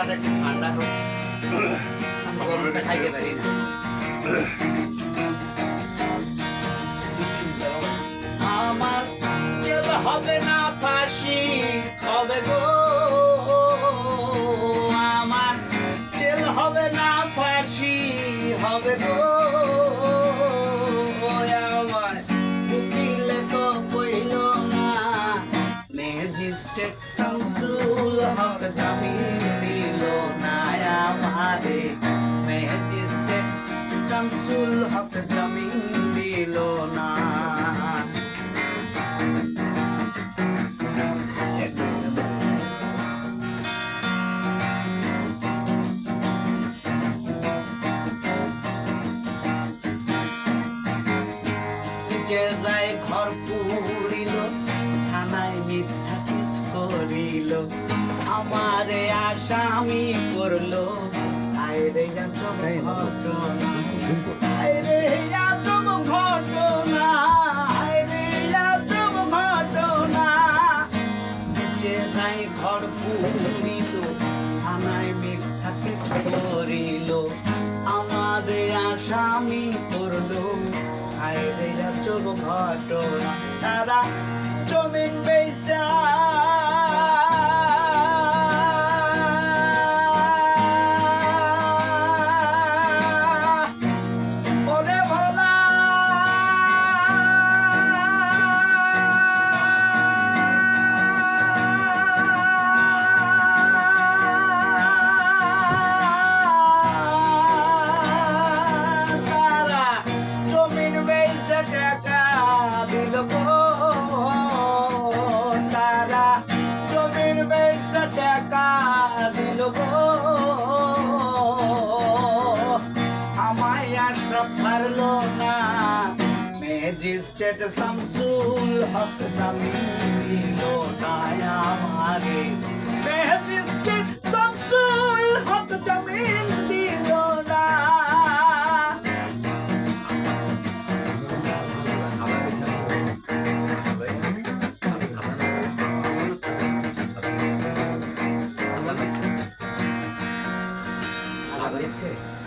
চাটা একটু ঠান্ডা হোক। খাইতে পারি না। আমার হবে না ফাঁসি, হবে গো। আমার জেল হবে না ফাঁসি, হবে গো। আমার উকিলে তো কইল না। ম্যাজিস্ট্রেট শামসুল শামসুল হক জামিন দিল না। নিজেরাই ঘর পুরিল থানায় মিথ্যা করিল। আমারে আসামি করল। আইরে আজব ঘটনা আইরে আজব ঘটনা আইরে আজব ঘটনা ঘর পুরিল থানায় মিথ্যা কেস আমাদের আসামি করল। আইরে চোখ ঘটনা তারা জমিন বেচা দিল গো। আমায় আশরাফ ছাড়লো না। ম্যাজিস্ট্রেট শামসুল হক জামিন 对